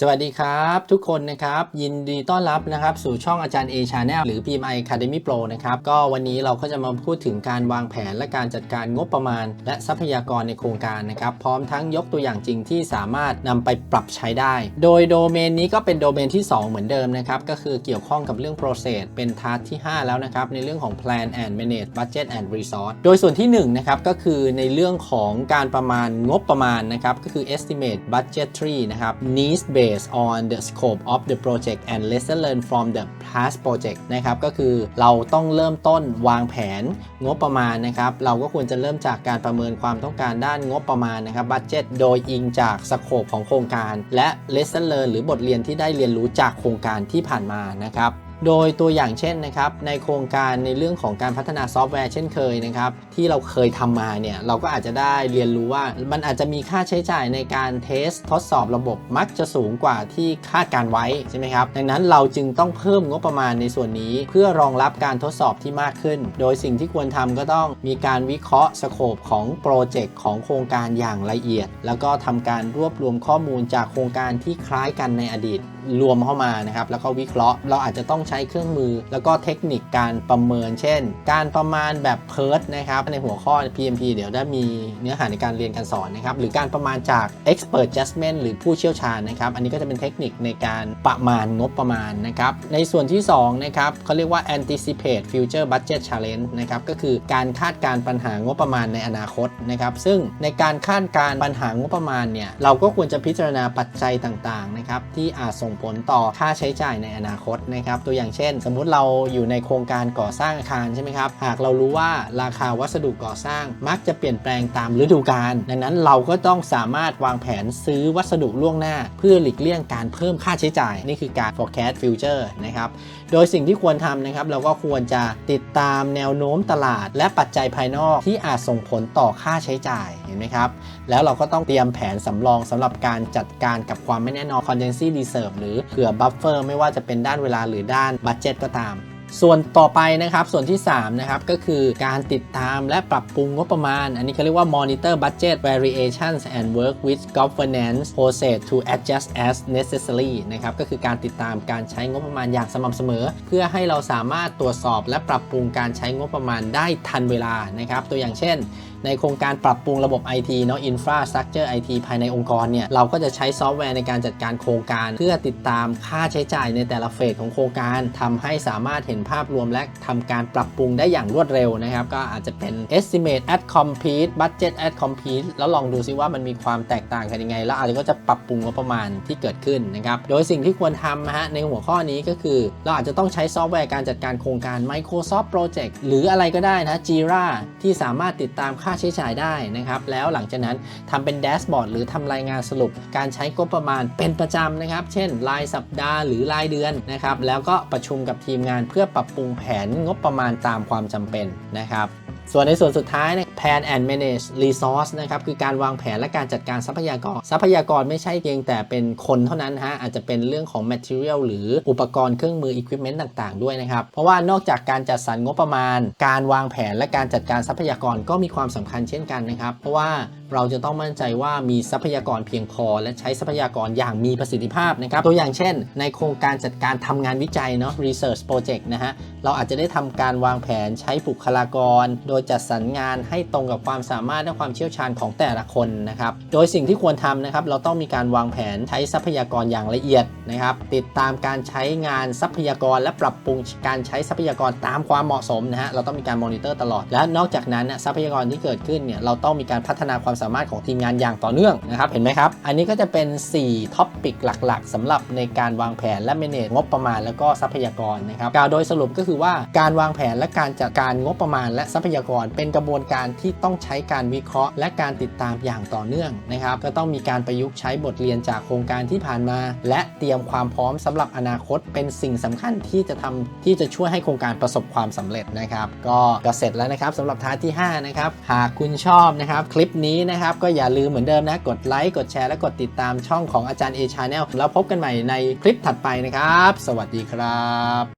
สวัสดีครับทุกคนนะครับยินดีต้อนรับนะครับสู่ช่องอาจารย์ A Channel หรือ PMI Academy Pro นะครับก็วันนี้เราก็จะมาพูดถึงการวางแผนและการจัดการงบประมาณ และทรัพยากรในโครงการนะครับพร้อมทั้งยกตัวอย่างจริงที่สามารถนำไปปรับใช้ได้ โดยโดเมนนี้ก็เป็นโดเมนที่ 2 เหมือนเดิมนะครับก็คือเกี่ยวข้องกับเรื่อง process เป็นทาร์ที่ 5 แล้วนะครับในเรื่องของ plan and manage budget and resource โดยส่วนที่1นะครับก็คือในเรื่องของการประมาณงบประมาณนะครับก็คือ estimate budgetary นะครับ needs based Based on the scope of the project and lesson learned from the past project นะครับก็คือเราต้องเริ่มต้นวางแผนงบประมาณนะครับ เราก็ควรจะเริ่มจากการประเมินความต้องการด้านงบประมาณนะครับ budget โดยอิงจากสโคปของโครงการ และ lesson learn หรือบทเรียนที่ได้เรียนรู้จากโครงการที่ผ่านมานะครับ โดยตัวอย่างเช่นนะครับในโครงการในเรื่องของการพัฒนาซอฟต์แวร์เช่นเคยนะครับที่เราเคยทำมาเนี่ยเราก็อาจจะได้เรียนรู้ว่ามันอาจจะมีค่าใช้จ่ายในการเทสทดสอบระบบมักจะสูงกว่าที่คาดการไว้ใช่ไหมครับดังนั้นเราจึงต้องเพิ่มงบประมาณในส่วนนี้ เพื่อรองรับการทดสอบที่มากขึ้น โดยสิ่งที่ควรทำก็ต้องมีการวิเคราะห์สโคปของโปรเจกต์ของโครงการอย่างละเอียด แล้วก็ทำการรวบรวมข้อมูลจากโครงการที่คล้ายกันในอดีต รวมเข้ามานะครับแล้วก็วิเคราะห์ เราอาจจะต้องใช้เครื่องมือ แล้วก็เทคนิคการประเมิน เช่น การประมาณแบบเพิร์ดนะครับในหัวข้อ PMP เดี๋ยวได้มีเนื้อหาในการเรียนการสอนนะครับหรือการประมาณจาก expert judgment หรือผู้เชี่ยวชาญนะครับอันนี้ก็จะเป็นเทคนิคในการประมาณงบประมาณนะครับในส่วนที่2นะครับเขาเรียกว่า anticipate future budget challenge นะครับก็คือการคาดการปัญหางบประมาณในอนาคตนะครับซึ่งในการคาดการปัญหางบประมาณเนี่ยเราก็ควรจะพิจารณาปัจจัยต่างๆนะครับที่อาจส่งผลต่อค่าใช้จ่ายในอนาคตนะครับตัวอย่างเช่น สมมุติเราอยู่ในโครงการก่อสร้างอาคารใช่ไหมครับหากเรารู้ว่าราคาวัสดุก่อสร้างมักจะเปลี่ยนแปลงตามฤดูกาลดังนั้นเราก็ต้องสามารถวางแผนซื้อวัสดุล่วงหน้า เพื่อหลีกเลี่ยงการเพิ่มค่าใช้จ่าย นี่คือการ forecast future นะครับโดยสิ่งที่ควรทำนะครับเราก็ควรจะติดตามแนวโน้มตลาด และปัจจัยภายนอกที่อาจส่งผลต่อค่าใช้จ่าย เห็นไหมครับ แล้วเราก็ต้องเตรียมแผนสำรองสำหรับการจัดการกับความไม่แน่นอน contingency reserve หรือเผื่อ buffer ไม่ว่าจะเป็นด้านเวลาหรือด้าน budget ก็ตามส่วนต่อไปนะครับ ส่วนที่ 3 นะครับ ก็คือการติดตามและปรับปรุงงบประมาณ อันนี้เขาเรียกว่า monitor budget variations and work with governance process to adjust as necessary นะครับ ก็คือการติดตามการใช้งบประมาณอย่างสม่ำเสมอ เพื่อให้เราสามารถตรวจสอบและปรับปรุงการใช้งบประมาณได้ทันเวลานะครับ ตัวอย่างเช่น ในโครงการปรับปรุงระบบ IT เนาะ infrastructure IT ภายในองค์กรเนี่ย เราก็จะใช้ซอฟต์แวร์ในการจัดการโครงการ เพื่อติดตามค่าใช้จ่ายในแต่ละเฟสของโครงการทำให้สามารถเห็นภาพรวมและทำการปรับปรุงได้อย่างรวดเร็วนะครับ ก็อาจจะเป็น estimate at complete budget at complete แล้วลองดูซิว่ามันมีความแตกต่างกันยังไง แล้วอาจจะก็จะปรับปรุงงบประมาณที่เกิดขึ้นนะครับ โดยสิ่งที่ควรทำนะฮะในหัวข้อนี้ก็คือ เราอาจจะต้องใช้ซอฟต์แวร์การจัดการโครงการ Microsoft Project หรืออะไรก็ได้นะ Jira ที่สามารถติดตามค่าาใช้จ่ายได้นะครับแล้วหลังจากนั้นทำเป็นแดชบอร์ดหรือทำรายงานสรุป การใช้งบประมาณเป็นประจำนะครับ เช่น รายสัปดาห์หรือรายเดือนนะครับแล้วก็ประชุมกับทีมงานเพื่อปรับปรุงแผนงบประมาณตามความจำเป็นนะครับ ส่วนในส่วนสุดท้ายเนี่ย plan and manage resource นะครับคือการวางแผนและการจัดการทรัพยากร ทรัพยากรไม่ใช่เพียงแต่เป็นคนเท่านั้นฮะอาจจะเป็นเรื่องของ material หรืออุปกรณ์เครื่องมือ equipment ต่าง ๆ ด้วยนะครับ เพราะว่านอกจากการจัดสรรงบประมาณ การวางแผนและการจัดการทรัพยากรก็มีความสำคัญเช่นกันนะครับ เพราะว่า เราจะต้องมั่นใจว่ามีทรัพยากรเพียงพอ และใช้ทรัพยากรอย่างมีประสิทธิภาพนะครับ ตัวอย่างเช่น ในโครงการจัดการทำงานวิจัยเนาะ research project นะฮะ เราอาจจะได้ทำการวางแผนใช้บุคลากร โดยจัดสรรงานให้ตรงกับความสามารถและความเชี่ยวชาญของแต่ละคนนะครับ โดยสิ่งที่ควรทำนะครับ เราต้องมีการวางแผนใช้ทรัพยากรอย่างละเอียดนะครับ ติดตามการใช้งานทรัพยากร และปรับปรุงการใช้ทรัพยากรตามความเหมาะสมนะฮะ เราต้องมีการมอนิเตอร์ตลอด และนอกจากนั้นทรัพยากรที่เกิดขึ้นเนี่ย เราต้องมีการพัฒนาความสามารถของทีมงานอย่างต่อเนื่องนะครับเห็นไหมครับ อันนี้ก็จะเป็น 4 ท็อปปิกหลักๆสำหรับในการวางแผนและ manage งบประมาณแล้วก็ทรัพยากรนะครับกล่าวโดยสรุปก็คือว่าการวางแผนและการจัดการงบประมาณและทรัพยากร เป็นกระบวนการที่ต้องใช้การวิเคราะห์ และการติดตามอย่างต่อเนื่องนะครับก็ต้องมีการประยุกต์ใช้บทเรียนจากโครงการที่ผ่านมา และเตรียมความพร้อมสำหรับอนาคต เป็นสิ่งสำคัญที่จะทำที่จะช่วยให้โครงการประสบความสำเร็จนะครับ ก็เสร็จแล้วนะครับสำหรับท้าที่ห้านะครับหากคุณชอบนะครับคลิปนี้นะครับ ก็อย่าลืมเหมือนเดิมนะ กดไลค์ กดแชร์ และกดติดตามช่องของอาจารย์เอชาแนลแล้วพบกันใหม่ในคลิปถัดไปนะครับ สวัสดีครับ